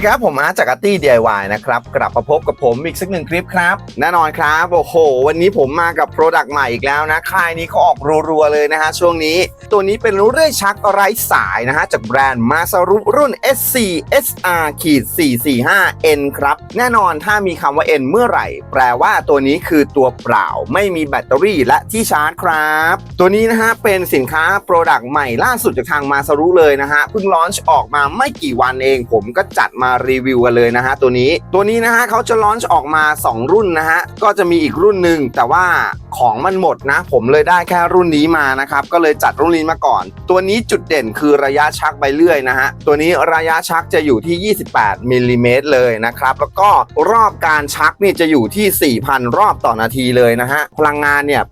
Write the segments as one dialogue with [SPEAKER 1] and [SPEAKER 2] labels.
[SPEAKER 1] ดีครับ ผมอาร์ตจากอาร์ตี้ DIY นะครับกลับมาพบกับผมอีกสักหนึ่งคลิปครับ แน่นอนครับโอ้โห วันนี้ผมมากับโปรดักต์ใหม่อีกแล้วนะค่ายนี้เขาออกรัวๆเลยนะฮะช่วงนี้ ตัวนี้เป็นเรื่อยชักไร้สายนะฮะจากแบรนด์มาซารุรุ่น SC SR ขีด 445 N ครับ แน่นอนถ้ามีคำว่า N เมื่อไหร่ แปลว่าตัวนี้คือตัวเปล่า ไม่มีแบตเตอรี่และที่ชาร์จครับ ตัวนี้นะฮะเป็นสินค้าโปรดักต์ใหม่ล่าสุดจากทางมาซารุเลยนะฮะเพิ่งลอนช์ออกมาไม่กี่วันเองผมก็จัดมารีวิวกันเลยนะฮะตัวนี้ตัวนี้นะฮะเขาจะลอนช์ออกมา 2 รุ่นนะฮะก็จะมีอีกรุ่นหนึ่งแต่ว่าของมันหมดนะ ผมเลยได้แค่รุ่นนี้มานะครับ ก็เลยจัดรุ่นนี้มาก่อน ตัวนี้จุดเด่นคือระยะชักใบเลื่อยนะฮะ ตัวนี้ระยะชักจะอยู่ที่ 28มิลลิเมตรเลยนะครับ แล้วก็รอบการชักนี่จะอยู่ที่ 4,000 รอบต่อนาทีเลยนะฮะ พลังงานเนี่ย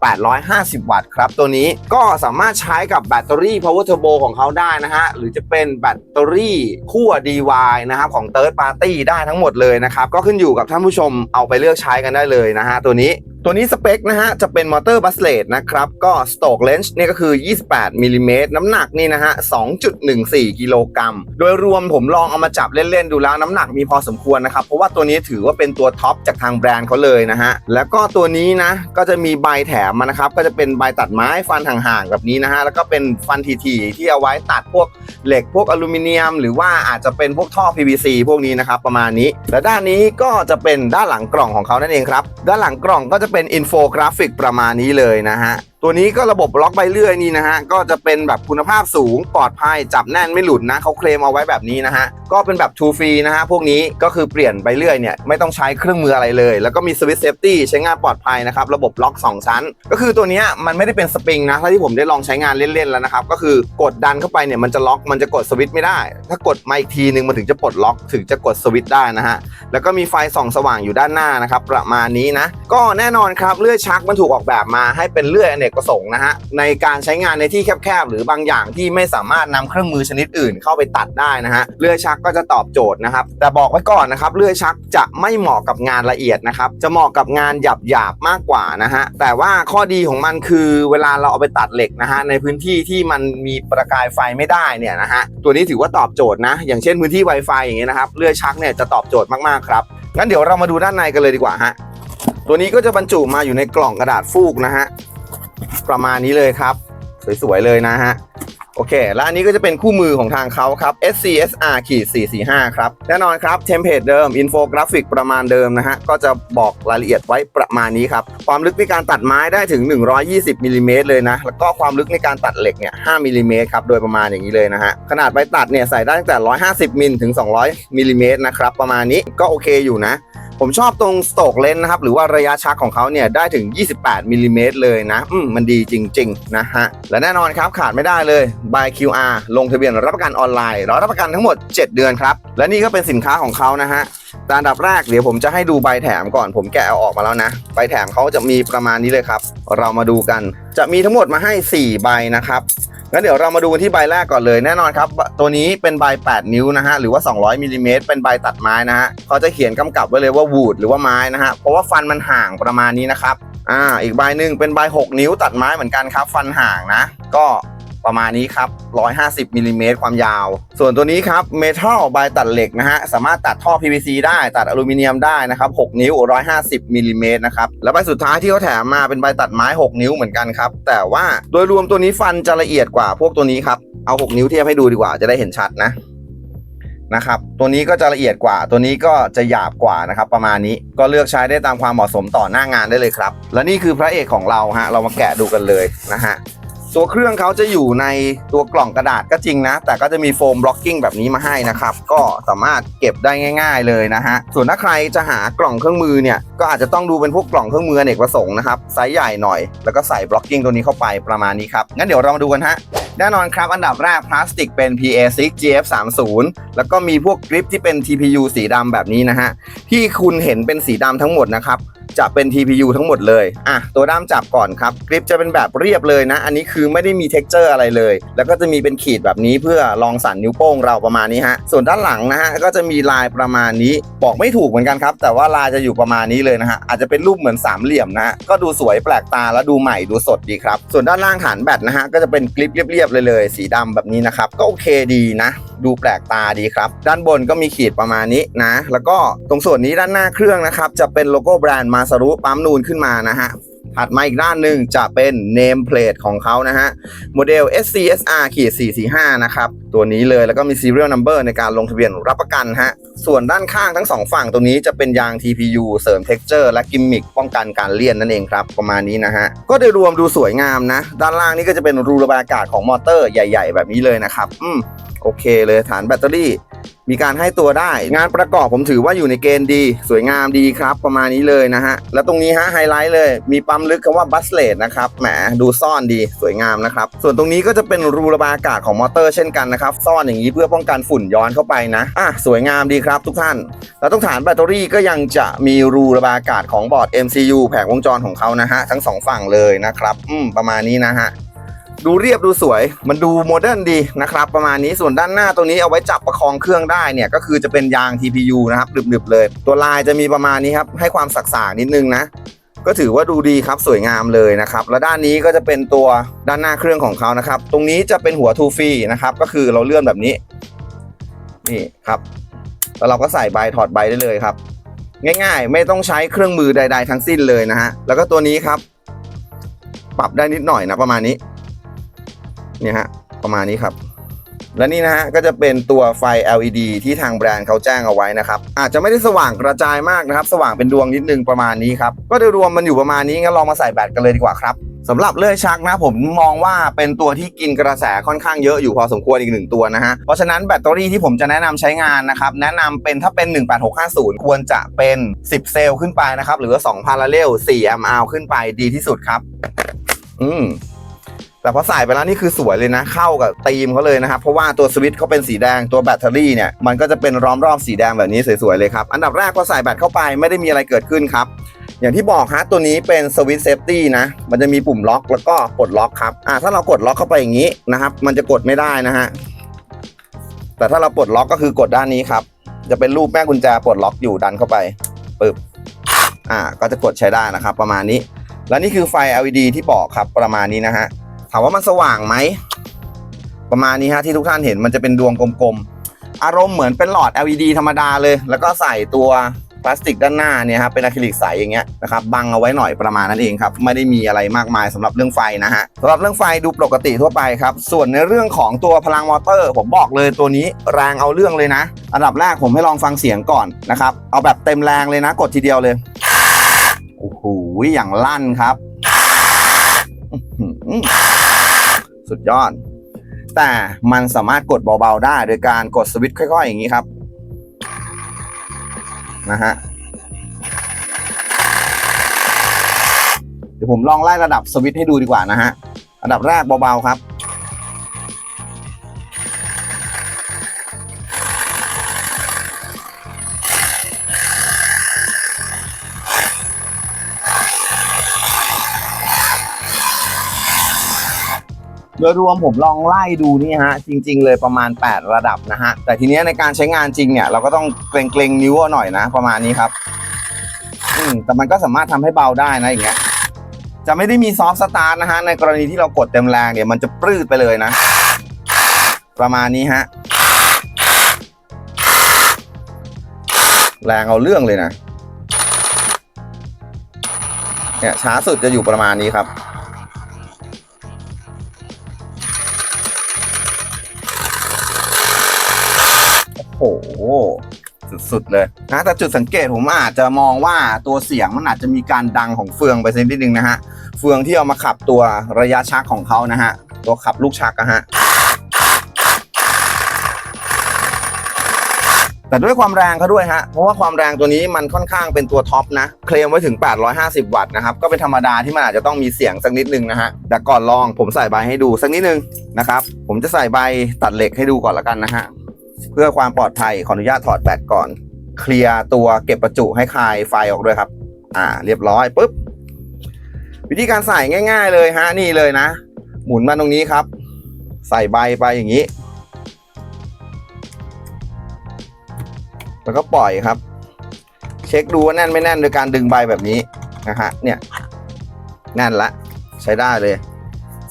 [SPEAKER 1] 850 วัตต์ครับ ตัวนี้ก็สามารถใช้กับแบตเตอรี่ power turbo ของเขาได้นะฮะ หรือจะเป็นแบตเตอรี่ขั้ว DY นะครับของ third party ได้ทั้งหมดเลยนะครับ ก็ขึ้นอยู่กับท่านผู้ชมเอาไปเลือกใช้กันได้เลยนะฮะ ตัวนี้ ตัวนี้สเปคนะฮะจะเป็นมอเตอร์บัสเลตนะครับก็สโตกเลนส์เนี่ยก็คือ 28มิลลิเมตรน้ำหนักนี่นะฮะ 2.14 กิโลกรัม โดยรวมผมลองเอามาจับเล่น ๆ ดูแล้วน้ำหนักมีพอสมควรนะครับ เพราะว่าตัวนี้ถือว่าเป็นตัวท็อปจากทางแบรนด์เขาเลยนะฮะ แล้วก็ตัวนี้นะ ก็จะมีใบแถมมานะครับ ก็จะเป็นใบตัดไม้ฟันห่างๆแบบนี้นะฮะ แล้วก็เป็นฟันทีๆที่เอาไว้ตัดพวกเหล็กพวกอลูมิเนียม หรือว่าอาจจะเป็นพวกท่อ PVC พวกนี้นะครับประมาณนี้ และด้านนี้ก็จะเป็นด้านหลังกล่องของเขานั่นเองครับด้านหลังกล่องก็จะเป็นอินโฟกราฟิกประมาณนี้เลยนะฮะ ตัวนี้ก็ระบบล็อกใบเลื่อยนี่นะฮะ ก็จะเป็นแบบคุณภาพสูงปลอดภัยจับแน่นไม่หลุดนะเขาเคลมเอาไว้แบบนี้นะฮะ ก็เป็นแบบ two free นะฮะ พวกนี้ก็คือเปลี่ยนใบเลื่อยเนี่ย ไม่ต้องใช้เครื่องมืออะไรเลย แล้วก็มีสวิตช์เซฟตี้ใช้งานปลอดภัยนะครับ ระบบล็อก 2 ชั้น ก็คือตัวนี้มันไม่ได้เป็นสปริงนะถ้าที่ผมได้ลองใช้งานเล่นๆแล้วนะครับ ก็คือกดดันเข้าไปเนี่ยมันจะล็อกมันจะกดสวิตช์ไม่ได้ ถ้ากดมาอีกทีนึงมันถึงจะปลดล็อกถึงจะกดสวิตช์ได้นะฮะแล้วก็มีไฟส่องสว่างอยู่ด้านหน้านะครับประมาณนี้นะก็แน่นอนครับเลื่อยชักมันถูกออกแบบมาให้เป็นเลื่อยอเนกประสงค์นะฮะในการใช้งานในที่แคบๆ หรือบางอย่างที่ไม่สามารถนำเครื่องมือชนิดอื่นเข้าไปตัดได้นะฮะเลื่อยชักก็จะตอบโจทย์นะครับ แต่บอกไว้ก่อนนะครับเลื่อยชักจะไม่เหมาะกับงานละเอียดนะครับจะเหมาะกับงานหยาบๆมากกว่านะฮะแต่ว่าข้อดีของมันคือเวลาเราเอาไปตัดเหล็กนะฮะในพื้นที่ที่มันมีประกายไฟไม่ได้เนี่ยนะฮะตัวนี้ถือว่าตอบโจทย์นะ อย่างเช่นพื้นที่ Wi-Fi อย่างเงี้ยนะครับเลื่อยชักเนี่ยจะตอบโจทย์มากๆครับงั้นเดี๋ยวเรามาดูด้านในกันเลยดีกว่าฮะตัวนี้ก็จะบรรจุมาอยู่ในกล่องกระดาษฟูกนะฮะ ประมาณนี้เลยครับ สวยๆเลยนะฮะโอเค และอันนี้ก็จะเป็นคู่มือของทางเขาครับ SCSR ขีด445 ครับ แน่นอนครับ เทมเพลตเดิม อินโฟกราฟิกประมาณเดิมนะฮะ ก็จะบอกรายละเอียดไว้ประมาณนี้ครับ ความลึกในการตัดไม้ได้ถึง 120มิลลิเมตรเลยนะ แล้วก็ความลึกในการตัดเหล็กเนี่ย5มิลลิเมตรครับ โดยประมาณอย่างนี้เลยนะฮะ ขนาดใบตัดเนี่ยใส่ได้ตั้งแต่ 150มิลถึง 200มิลลิเมตรนะครับ ประมาณนี้ก็โอเคอยู่นะ ผมชอบตรงสโตกเลนนะครับ หรือว่าระยะชักของเขาเนี่ยได้ถึง 28มิลลิเมตรเลยนะอืมมันดีจริง ๆ นะฮะ และแน่นอนครับขาดไม่ได้เลย by QR ลงทะเบียนรับประกันออนไลน์เรารับประกันทั้งหมด 7 เดือนครับ และนี่ก็เป็นสินค้าของเขานะฮะ แต่อันดับแรกเดี๋ยวผมจะให้ดูใบแถมก่อน ผมแกะเอาออกมาแล้วนะ ใบแถมเขาจะมีประมาณนี้เลยครับ เรามาดูกัน จะมีทั้งหมดมาให้ 4 ใบนะครับ งั้นเดี๋ยวเรามาดูที่ใบแรกก่อนเลยแน่นอนครับ ตัวนี้เป็นใบ 8 นิ้วนะฮะ หรือว่า 200มิลลิเมตรเป็นใบตัดไม้นะฮะเขาจะเขียนกำกับไว้เลยว่าวูดหรือว่าไม้นะฮะ เพราะว่าฟันมันห่างประมาณนี้นะครับ อ่า อีกใบหนึ่งเป็นใบ 6 นิ้วตัดไม้เหมือนกันครับ ฟันห่างนะ ก็ ประมาณนี้ครับ 150มิลลิเมตรความยาว ส่วนตัวนี้ครับเมทัลใบตัดเหล็กนะฮะ สามารถตัดท่อ PVC ได้ตัดอลูมิเนียมได้นะครับ6นิ้ว 150มิลลิเมตรนะครับ แล้วใบสุดท้ายที่เขาแถมมาเป็นใบตัดไม้ 6 นิ้วเหมือนกันครับ แต่ว่าโดยรวมตัวนี้ฟันจะละเอียดกว่าพวกตัวนี้ครับ เอา 6 นิ้วเทียบให้ดูดีกว่าจะได้เห็นชัดนะนะครับตัวนี้ก็จะละเอียดกว่า ตัวนี้ก็จะหยาบกว่านะครับ ประมาณนี้ก็เลือกใช้ได้ตามความเหมาะสมต่อหน้างานได้เลยครับ และนี่คือพระเอกของเราฮะ เรามาแกะดูกันเลยนะฮะ ตัวเครื่องเขาจะอยู่ในตัวกล่องกระดาษก็จริงนะ แต่ก็จะมีโฟมบล็อกกิ้งแบบนี้มาให้นะครับ ก็สามารถเก็บได้ง่าย ๆเลยนะฮะ ส่วนถ้าใครจะหากล่องเครื่องมือเนี่ย ก็อาจจะต้องดูเป็นพวกกล่องเครื่องมือเนกประสงค์นะครับ ไซส์ใหญ่หน่อย แล้วก็ใส่บล็อกกิ้งตัวนี้เข้าไปประมาณนี้ครับ งั้นเดี๋ยวเรามาดูกันฮะ แน่นอนครับ อันดับแรกพลาสติกเป็น PA6 GF30 แล้วก็มีพวกกริปที่เป็น TPU สีดำแบบนี้นะฮะ ที่คุณเห็นเป็นสีดำทั้งหมดนะครับ จะเป็น TPU ทั้งหมดเลย อะ ตัวด้ามจับก่อนครับ กริปจะเป็นแบบเรียบเลยนะ อันนี้คือไม่ได้มี t e x t อร์อะไรเลย แล้วก็จะมีเป็นขีดแบบนี้เพื่อลองสั่นนิ้วโป้งเราประมาณนี้ฮะ ส่วนด้านหลังนะฮะ ก็จะมีลายประมาณนี้ บอกไม่ถูกเหมือนกันครับ แต่ว่าลายจะอยู่ประมาณนี้เลยนะฮะ อาจจะเป็นรูปเหมือนสามเหลี่ยมนะฮะก็ดูสวยแปลกตาแล้วดูใหม่ดูสดดีครับ ส่วนด้านล่างฐานแบตนะฮะ ก็จะเป็นกริปเรียบๆเลยเลย สีดำแบบนี้นะครับ ก็โอเคดีนะ ดูแปลกตาดีครับ ด้านบนก็มีขีดประมาณนี้นะ แล้วก็ตรงส่วนนี้ด้านหน้าเครื่องนะครับ จะเป็นโลโก้แบรนด์มาซารุปั๊มนูนขึ้นมานะฮะถัดมาอีกด้านหนึ่งจะเป็นเนมเพลทของเขานะฮะโมเดล SCSR ขีด445 นะครับ ตัวนี้เลยแล้วก็มี serial number ในการลงทะเบียนรับประกันฮะ ส่วนด้านข้างทั้งสองฝั่งตรงนี้จะเป็นยาง TPU เสริม texture และกิมมิคป้องกันการเลี่ยนนั่นเองครับ ประมาณนี้นะฮะ ก็โดยรวมดูสวยงามนะ ด้านล่างนี่ก็จะเป็นรูระบายอากาศของมอเตอร์ใหญ่ ๆ แบบนี้เลยนะครับ อืมโอเคเลยฐานแบตเตอรี่ มีการให้ตัวได้ งานประกอบผมถือว่าอยู่ในเกณฑ์ดี สวยงามดีครับ ประมาณนี้เลยนะฮะ แล้วตรงนี้ฮะไฮไลท์เลย มีปั๊มลึกคำว่าบัสเลดนะครับแหมดูซ่อนดีสวยงามนะครับ ส่วนตรงนี้ก็จะเป็นรูระบายอากาศของมอเตอร์เช่นกันนะครับ ซ่อนอย่างนี้เพื่อป้องกันฝุ่นย้อนเข้าไปนะอะสวยงามดีครับทุกท่าน แล้วตรงฐานแบตเตอรี่ก็ยังจะมีรูระบายอากาศของบอร์ด MCU แผงวงจรของเขานะฮะทั้งสองฝั่งเลยนะครับ อืมประมาณนี้นะฮะ ดูเรียบดูสวย มันดูโมเดิร์นดีนะครับ ประมาณนี้ส่วนด้านหน้าตรงนี้เอาไว้จับประคองเครื่องได้เนี่ยก็คือจะเป็นยาง TPU นะครับหนึบๆเลย ตัวลายจะมีประมาณนี้ครับ ให้ความสักๆนิดนึงนะ ก็ถือว่าดูดีครับสวยงามเลยนะครับ แล้วด้านนี้ก็จะเป็นตัวด้านหน้าเครื่องของเขานะครับ ตรงนี้จะเป็นหัวทูฟีนะครับ ก็คือเราเลื่อนแบบนี้ นี่ครับแล้วเราก็ใส่ใบถอดใบได้เลยครับ ง่ายๆ ไม่ต้องใช้เครื่องมือใด ๆ ทั้งสิ้นเลยนะฮะแล้วก็ตัวนี้ครับ ปรับได้นิดหน่อยนะประมาณนี้ เนี่ยฮะประมาณนี้ครับ และนี่นะฮะก็จะเป็นตัวไฟ LED ที่ทางแบรนด์เขาแจ้งเอาไว้นะครับ อาจจะไม่ได้สว่างกระจายมากนะครับ สว่างเป็นดวงนิดนึงประมาณนี้ครับ ก็โดยรวมมันอยู่ประมาณนี้งั้นลองมาใส่แบตกันเลยดีกว่าครับสำหรับเลื่อยชักนะผมมองว่าเป็นตัวที่กินกระแสค่อนข้างเยอะอยู่พอสมควรอีกหนึ่งตัวนะฮะ เพราะฉะนั้นแบตเตอรี่ที่ผมจะแนะนำใช้งานนะครับ แนะนำเป็นถ้าเป็น 18650 ควรจะเป็น 10 เซลล์ขึ้นไปนะครับ หรือว่า2พาราเรล4แอมอขึ้นไปดีที่สุดครับ อืม แต่พอใส่ไปแล้วนี่คือสวยเลยนะ เข้ากับธีมเขาเลยนะครับ เพราะว่าตัวสวิตช์เขาเป็นสีแดงตัวแบตเตอรี่เนี่ยมันก็จะเป็นล้อมรอบสีแดงแบบนี้สวยๆเลยครับ อันดับแรกพอใส่แบตเข้าไปไม่ได้มีอะไรเกิดขึ้นครับอย่างที่บอกฮะตัวนี้เป็นสวิตช์เซฟตี้นะ มันจะมีปุ่มล็อกแล้วก็ปลดล็อกครับอ่าถ้าเรากดล็อกเข้าไปอย่างนี้นะครับ มันจะกดไม่ได้นะฮะแต่ถ้าเราปลดล็อกก็คือกดด้านนี้ครับ จะเป็นรูปแม่กุญแจปลดล็อกอยู่ดันเข้าไปปึ๊บอ่า ก็จะกดใช้ได้นะครับ ประมาณนี้ และนี่คือไฟ LED ที่บอกครับประมาณนี้นะฮะ ถามว่ามันสว่างไหม ประมาณนี้ฮะที่ทุกท่านเห็นมันจะเป็นดวงกลมๆ อารมณ์เหมือนเป็นหลอด LED ธรรมดาเลย แล้วก็ใส่ตัวพลาสติกด้านหน้าเนี่ยครับเป็นอะคริลิกใสอย่างเงี้ยนะครับบังเอาไว้หน่อยประมาณนั้นเองครับ ไม่ได้มีอะไรมากมายสำหรับเรื่องไฟนะฮะสำหรับเรื่องไฟดูปกติทั่วไปครับ ส่วนในเรื่องของตัวพลังมอเตอร์ ผมบอกเลยตัวนี้แรงเอาเรื่องเลยนะ อันดับแรกผมให้ลองฟังเสียงก่อนนะครับ เอาแบบเต็มแรงเลยนะ กดทีเดียวเลยโอ้โหอย่างลั่นครับ สุดยอด แต่มันสามารถกดเบาๆได้ โดยการกดสวิตช์ค่อยๆ อย่างนี้ครับนะฮะเดี๋ยวผมลองไล่ระดับสวิตช์ให้ดูดีกว่านะฮะ อันดับแรกเบาๆครับ โดยรวมผมลองไล่ดูนี่ฮะจริง ๆ เลยประมาณ 8 ระดับนะฮะแต่ทีเนี้ยในการใช้งานจริงเนี่ยเราก็ต้องเกรงๆนิ้วเอาหน่อยนะ ประมาณนี้ครับอืมแต่มันก็สามารถทำให้เบาได้นะอย่างเงี้ยจะไม่ได้มีซอฟต์สตาร์ทนะฮะในกรณีที่เรากดเต็มแรงเนี่ยมันจะปรืดไปเลยนะ ประมาณนี้ฮะแรงเอาเรื่องเลยนะเนี่ยช้าสุดจะอยู่ประมาณนี้ครับ สุดๆเลยนะแต่จุดสังเกตผมอาจจะมองว่าตัวเสียงมันอาจจะมีการดังของเฟืองไปสักนิดนึงนะฮะเฟืองที่เอามาขับตัวระยะชักของเขานะฮะตัวขับลูกชักนะฮะแต่ด้วยความแรงเขาด้วยฮะ เพราะว่าความแรงตัวนี้มันค่อนข้างเป็นตัวท็อปนะ เคลมไว้ถึง 850 วัตต์นะครับ ก็เป็นธรรมดาที่มันอาจจะต้องมีเสียงสักนิดนึงนะฮะ แต่ก่อนลองผมใส่ใบให้ดูสักนิดนึงนะครับ ผมจะใส่ใบตัดเหล็กให้ดูก่อนละกันนะฮะ เพื่อความปลอดภัยขออนุญาตถอดแบตก่อน เคลียร์ตัวเก็บประจุให้คลายไฟออกด้วยครับ อ่า เรียบร้อยปุ๊บวิธีการใส่ง่าย ๆ เลยฮะนี่เลยนะ หมุนมาตรงนี้ครับ ใส่ใบไปอย่างนี้ แล้วก็ปล่อยครับ เช็คดูว่าแน่นไม่แน่นโดยการดึงใบแบบนี้นะฮะเนี่ยแน่นละใช้ได้เลย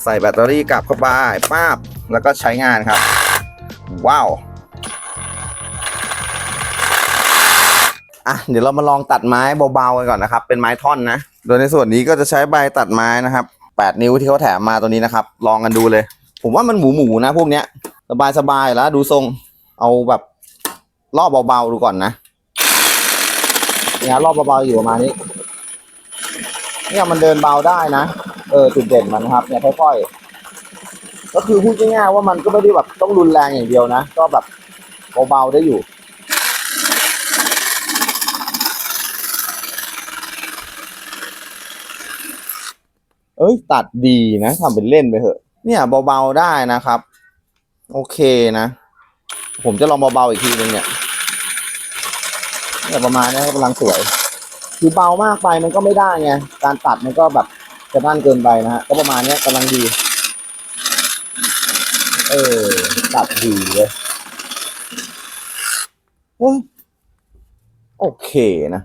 [SPEAKER 1] ใส่แบตเตอรี่กลับเข้าไปป้าบแล้วก็ใช้งานครับ ว้าว อะเดี๋ยวเรามาลองตัดไม้เบาๆกันก่อนนะครับ เป็นไม้ท่อนนะ โดยในส่วนนี้ก็จะใช้ใบตัดไม้นะครับ8นิ้วที่เขาแถมมาตัวนี้นะครับ ลองกันดูเลย ผมว่ามันหมูหมูๆนะพวกเนี้ยสบายๆแล้วดูทรงเอาแบบรอบเบาๆดูก่อนนะเนี่ยรอบเบาๆอยู่ประมาณนี้ เนี่ยมันเดินเบาได้นะ เออจุดเด่นมันนะครับ เนี่ยค่อยๆก็คือพูดง่ายๆว่ามันก็ไม่ได้แบบต้องรุนแรงอย่างเดียวนะ ก็แบบเบาๆได้อยู่ เอ้ยตัดดีนะทำเป็นเล่นไปเถอะ เนี่ยเบาๆได้นะครับ โอเคนะ ผมจะลองเบาๆอีกทีนึงเนี่ยเนี่ยประมาณนี้กำลังสวย คือเบามากไปมันก็ไม่ได้ไงการตัดมันก็แบบจะนั่นเกินไปนะฮะก็ประมาณเนี้ยกำลังดี เออตัดดีเลยโอเคนะ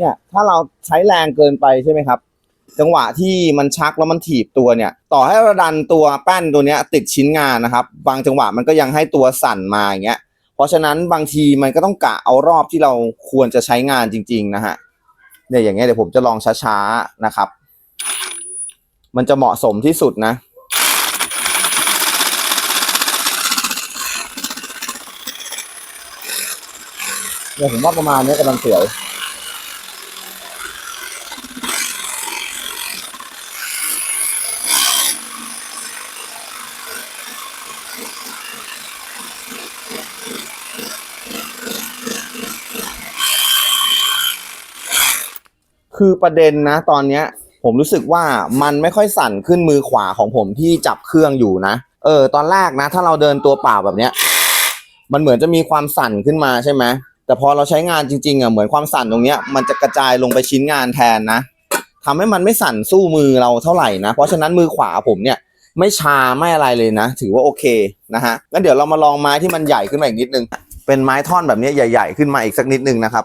[SPEAKER 1] เนี่ยถ้าเราใช้แรงเกินไปใช่ไหมครับ จังหวะที่มันชักแล้วมันถีบตัวเนี่ย ต่อให้เราดันตัวแป้นตัวเนี้ยติดชิ้นงานนะครับ บางจังหวะมันก็ยังให้ตัวสั่นมาอย่างเงี้ยเพราะฉะนั้นบางทีมันก็ต้องกะเอารอบที่เราควรจะใช้งานจริง ๆ นะฮะเนี่ยอย่างเงี้ยเดี๋ยวผมจะลองช้าๆนะครับ มันจะเหมาะสมที่สุดนะเนี่ยผมว่าประมาณนี้กำลังสวย คือประเด็นนะตอนเนี้ย ผมรู้สึกว่ามันไม่ค่อยสั่นขึ้นมือขวาของผมที่จับเครื่องอยู่นะ เออ ตอนแรกนะ ถ้าเราเดินตัวเปล่าแบบเนี้ย มันเหมือนจะมีความสั่นขึ้นมาใช่ไหมแต่พอเราใช้งานจริงๆอะเหมือนความสั่นตรงเนี้ยมันจะกระจายลงไปชิ้นงานแทนนะทำให้มันไม่สั่นสู้มือเราเท่าไหร่นะ เพราะฉะนั้นมือขวาผมเนี่ย ไม่ชาไม่อะไรเลยนะ ถือว่าโอเคนะฮะงั้นเดี๋ยวเรามาลองไม้ที่มันใหญ่ขึ้นมาอีกนิดนึง เป็นไม้ท่อนแบบนี้ใหญ่ ๆ ขึ้นมาอีกสักนิดนึงนะครับ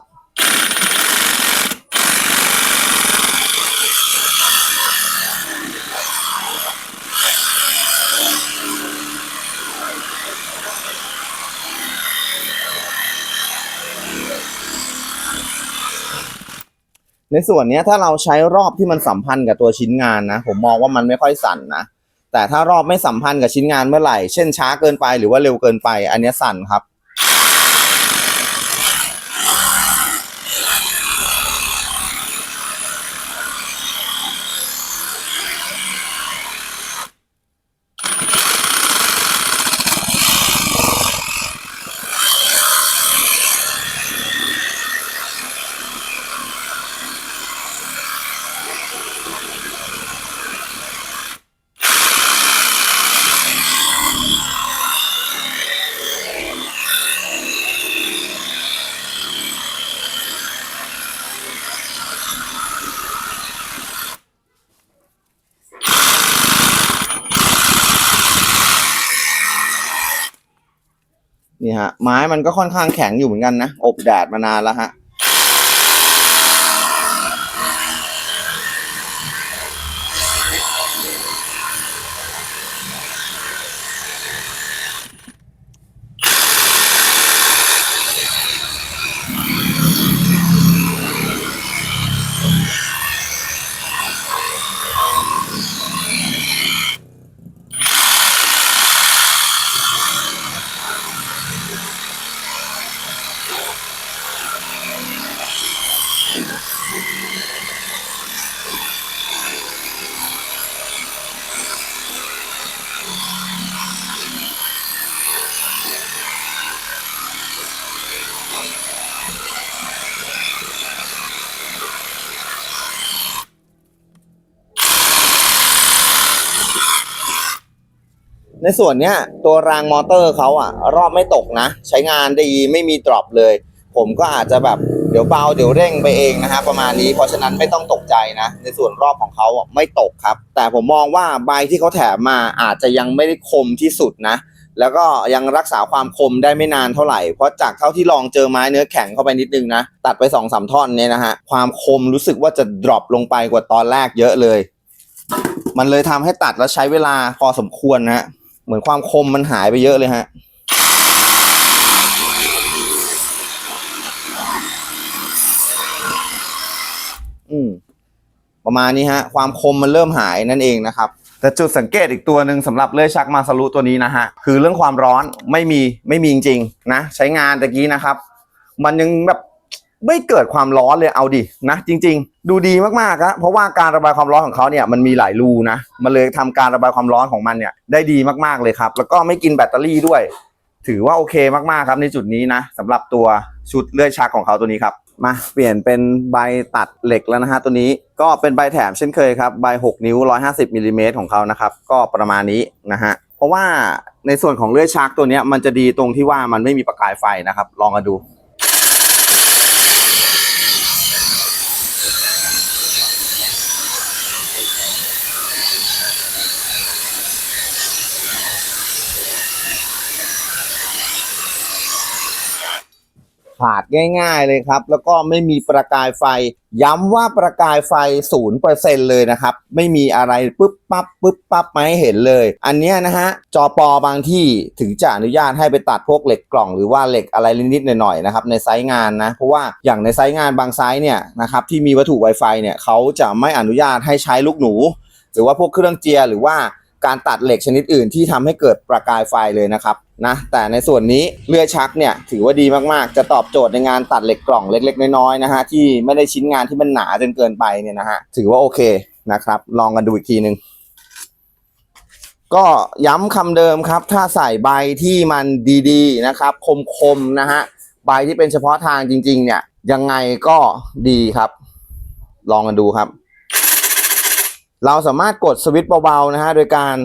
[SPEAKER 1] ในส่วนนี้ถ้าเราใช้รอบที่มันสัมพันธ์กับตัวชิ้นงานนะ ผมมองว่ามันไม่ค่อยสั่นนะ แต่ถ้ารอบไม่สัมพันธ์กับชิ้นงานเมื่อไหร่ เช่นช้าเกินไปหรือว่าเร็วเกินไป อันนี้สั่นครับ นี่ฮะ ไม้มันก็ค่อนข้างแข็งอยู่เหมือนกันนะ อบแดดมานานแล้วฮะ ในส่วนเนี้ยตัวรางมอเตอร์เขาอะรอบไม่ตกนะ ใช้งานดีไม่มีดรอปเลย ผมก็อาจจะแบบเดี๋ยวเบาเดี๋ยวเร่งไปเองนะฮะประมาณนี้เพราะฉะนั้นไม่ต้องตกใจนะ ในส่วนรอบของเขาไม่ตกครับ แต่ผมมองว่าใบที่เขาแถมมาอาจจะยังไม่ได้คมที่สุดนะแล้วก็ยังรักษาความคมได้ไม่นานเท่าไหร่ เพราะจากเท่าที่ลองเจอไม้เนื้อแข็งเข้าไปนิดนึงนะ ตัดไปสองสามท่อนเนี่ยนะฮะ ความคมรู้สึกว่าจะดรอปลงไปกว่าตอนแรกเยอะเลย มันเลยทำให้ตัดแล้วใช้เวลาพอสมควรนะฮะ เหมือนความคมมันหายไปเยอะเลยฮะ อืม ประมาณนี้ฮะ ความคมมันเริ่มหายนั่นเองนะครับ แต่จุดสังเกตอีกตัวหนึ่งสำหรับเลื่อยชักมาสรุตัวนี้นะฮะ คือเรื่องความร้อนไม่มีไม่มีจริงๆนะ ใช้งานตะกี้นะครับ มันยังแบบ ไม่เกิดความร้อนเลยเอาดินะจริง ๆ ดูดีมากๆครับเพราะว่าการระบายความร้อนของเขาเนี่ยมันมีหลายรูนะมันเลยทำการระบายความร้อนของมันเนี่ยได้ดีมากๆเลยครับ แล้วก็ไม่กินแบตเตอรี่ด้วย ถือว่าโอเคมากๆครับในจุดนี้นะสำหรับตัวชุดเลื่อยชักของเขาตัวนี้ครับมาเปลี่ยนเป็นใบตัดเหล็กแล้วนะฮะตัวนี้ก็เป็นใบแถมเช่นเคยครับใบ 6 นิ้ว 150มิลลิเมตรของเขานะครับก็ประมาณนี้นะฮะเพราะว่าในส่วนของเลื่อยชักตัวนี้มันจะดีตรงที่ว่ามันไม่มีประกายไฟนะครับ ลองมาดู ขาดง่าย ๆเลยครับ แล้วก็ไม่มีประกายไฟ ย้ำว่าประกายไฟ0%เลยนะครับ ไม่มีอะไรปึ๊บปั๊บปึ๊บปั๊บมาให้เห็นเลย อันนี้นะฮะจอปอบางที่ถึงจะอนุญาตให้ไปตัดพวกเหล็กกล่องหรือว่าเหล็กอะไรนิดๆหน่อยๆนะครับในไซต์งานนะ เพราะว่าอย่างในไซต์งานบางไซต์เนี่ยนะครับที่มีวัตถุ Wi-Fi เนี่ยเขาจะไม่อนุญาตให้ใช้ลูกหนู หรือว่าพวกเครื่องเจียหรือว่า การตัดเหล็กชนิดอื่นที่ทำให้เกิดประกายไฟเลยนะครับนะแต่ในส่วนนี้เลื่อยชักเนี่ยถือว่าดีมากๆ จะตอบโจทย์ในงานตัดเหล็กกล่องเล็ก ๆ น้อยๆนะฮะที่ไม่ได้ชิ้นงานที่มันหนาจนเกินไปเนี่ยนะฮะถือว่าโอเคนะครับ ลองกันดูอีกทีหนึ่งก็ย้ำคำเดิมครับ ถ้าใส่ใบที่มันดีๆนะครับ คมๆนะฮะใบที่เป็นเฉพาะทางจริง ๆ เนี่ยยังไงก็ดีครับ ลองกันดูครับ เราสามารถกดสวิตช์เบาๆนะฮะโดยการ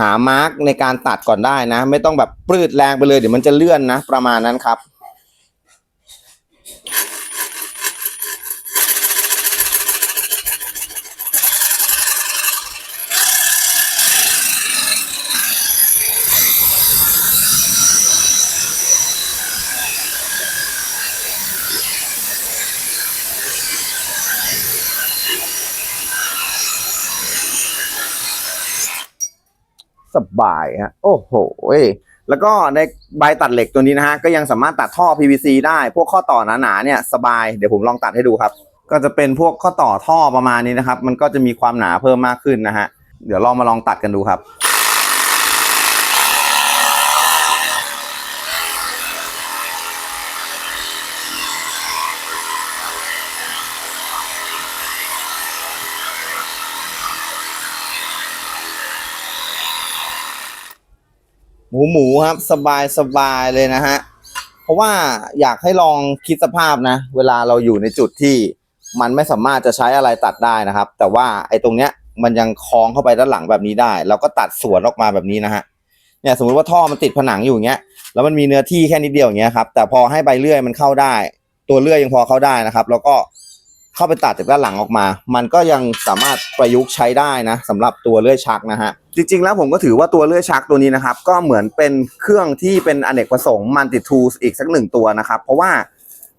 [SPEAKER 1] หามาร์กในการตัดก่อนได้นะ ไม่ต้องแบบปลืดแรงไปเลยเดี๋ยวมันจะเลื่อนนะ ประมาณนั้นครับ สบายฮะโอ้โหแล้วก็ในใบตัดเหล็กตัวนี้นะฮะก็ยังสามารถตัดท่อ PVC ได้พวกข้อต่อหนาๆเนี่ยสบายเดี๋ยวผมลองตัดให้ดูครับ ก็จะเป็นพวกข้อต่อท่อประมาณนี้นะครับ มันก็จะมีความหนาเพิ่มมากขึ้นนะฮะเดี๋ยวลองมาลองตัดกันดูครับ หมูหมูครับ สบายสบายเลยนะฮะ เพราะว่าอยากให้ลองคิดสภาพนะ เวลาเราอยู่ในจุดที่มันไม่สามารถจะใช้อะไรตัดได้นะครับ แต่ว่าไอ้ตรงเนี้ยมันยังคล้องเข้าไปด้านหลังแบบนี้ได้ เราก็ตัดสวนออกมาแบบนี้นะฮะเนี่ยสมมติว่าท่อมันติดผนังอยู่อย่างเงี้ยแล้วมันมีเนื้อที่แค่นิดเดียวอย่างเงี้ยครับแต่พอให้ใบเลื่อยมันเข้าได้ ตัวเลื่อยยังพอเข้าได้นะครับ แล้วก็เข้าไปตัดจากด้านหลังออกมา มันก็ยังสามารถประยุกต์ใช้ได้นะสำหรับตัวเลื่อยชักนะฮะ จริงๆ แล้วผมก็ถือว่าตัวเลื่อยชักตัวนี้นะครับ ก็เหมือนเป็นเครื่องที่เป็นอเนกประสงค์มัลติทูสอีกสักหนึ่งตัวนะครับ เพราะว่า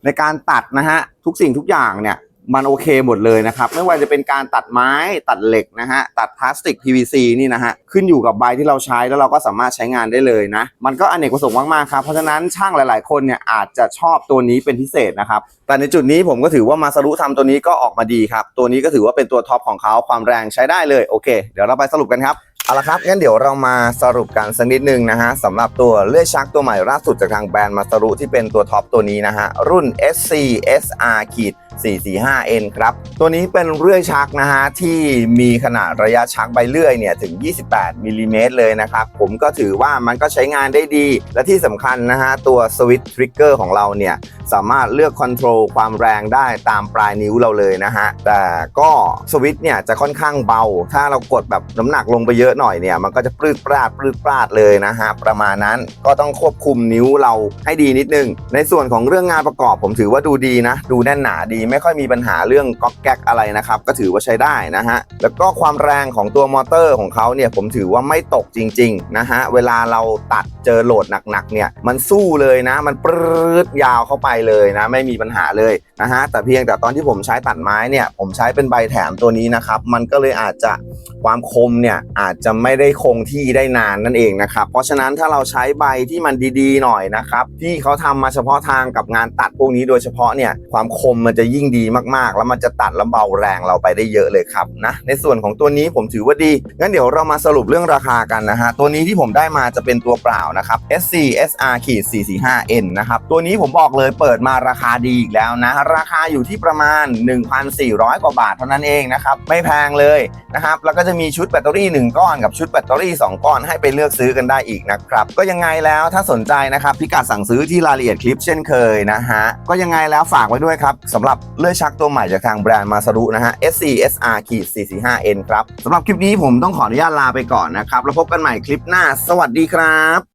[SPEAKER 1] ในการตัดนะฮะทุกสิ่งทุกอย่างเนี่ยมันโอเคหมดเลยนะครับ ไม่ว่าจะเป็นการตัดไม้ตัดเหล็กนะฮะตัดพลาสติก PVC นี่นะฮะขึ้นอยู่กับใบที่เราใช้แล้วเราก็สามารถใช้งานได้เลยนะ มันก็อเนกประสงค์มากๆครับเพราะฉะนั้นช่างหลาย ๆ คนเนี่ยอาจจะชอบตัวนี้เป็นพิเศษนะครับ แต่ในจุดนี้ผมก็ถือว่ามาสรุทำตัวนี้ก็ออกมาดีครับ ตัวนี้ก็ถือว่าเป็นตัวท็อปของเขาความแรงใช้ได้เลยโอเค เดี๋ยวเราไปสรุปกันครับ เอาละครับงั้นเดี๋ยวเรามาสรุปกันสักนิดนึงนะฮะสำหรับตัวเลื่อยชักตัวใหม่ล่าสุดจากทางแบรนด์มาสรุที่เป็นตัวท็อปตัวนี้นะฮะรุ่น SC SR ขีด 445N ครับ ตัวนี้เป็นเลื่อยชักนะฮะที่มีขนาดระยะชักใบเลื่อยเนี่ยถึง 28มิลลิเมตรเลยนะครับ ผมก็ถือว่ามันก็ใช้งานได้ดี และที่สำคัญนะฮะตัวสวิตช์ทริกเกอร์ของเราเนี่ยสามารถเลือกคอนโทรลความแรงได้ตามปลายนิ้วเราเลยนะฮะแต่ก็สวิตช์เนี่ยจะค่อนข้างเบา ถ้าเรากดแบบน้ำหนักลงไปเยอะหน่อยเนี่ยมันก็จะปลืดปราดปลืดปราดเลยนะฮะประมาณนั้นก็ต้องควบคุมนิ้วเราให้ดีนิดนึง ในส่วนของเรื่องงานประกอบผมถือว่าดูดีนะ ดูแน่นหนาดีไม่ค่อยมีปัญหาเรื่องก๊อกแก๊กอะไรนะครับก็ถือว่าใช้ได้นะฮะแล้วก็ความแรงของตัวมอเตอร์ของเขาเนี่ยผมถือว่าไม่ตกจริงๆนะฮะเวลาเราตัดเจอโหลดหนักๆเนี่ยมันสู้เลยนะ มันปรืดยาวเข้าไปเลยนะ ไม่มีปัญหาเลยนะฮะแต่เพียงแต่ตอนที่ผมใช้ตัดไม้เนี่ยผมใช้เป็นใบแถมตัวนี้นะครับมันก็เลยอาจจะความคมเนี่ยอาจจะจะไม่ได้คงที่ได้นานนั่นเองนะครับ เพราะฉะนั้นถ้าเราใช้ใบที่มันดีๆ หน่อยนะครับ ที่เขาทำมาเฉพาะทางกับงานตัดพวกนี้โดยเฉพาะเนี่ยความคมมันจะยิ่งดีมากๆ แล้วมันจะตัดแล้วเบาแรงเราไปได้เยอะเลยครับนะในส่วนของตัวนี้ผมถือว่าดีงั้นเดี๋ยวเรามาสรุปเรื่องราคากันนะฮะตัวนี้ที่ผมได้มาจะเป็นตัวเปล่านะครับ SC SR 445N นะครับตัวนี้ผมบอกเลยเปิดมาราคาดีอีกแล้วนะราคาอยู่ที่ประมาณ 1,400 กว่าบาทเท่านั้นเองนะครับไม่แพงเลยนะครับแล้วก็จะมีชุดแบตเตอรี่ 1 ก้อนกับชุดแบตเตอรี่ 2 ก้อนให้ไปเลือกซื้อกันได้อีกนะครับ ก็ยังไงแล้วถ้าสนใจนะครับ พิกัดสั่งซื้อที่รายละเอียดคลิปเช่นเคยนะฮะ ก็ยังไงแล้วฝากไว้ด้วยครับสำหรับเลื่อยชักตัวใหม่จากทางแบรนด์มาสรุนะฮะ SC SR 445N ครับสำหรับคลิปนี้ผมต้องขออนุญาตลาไปก่อนนะครับแล้วพบกันใหม่คลิปหน้า สวัสดีครับ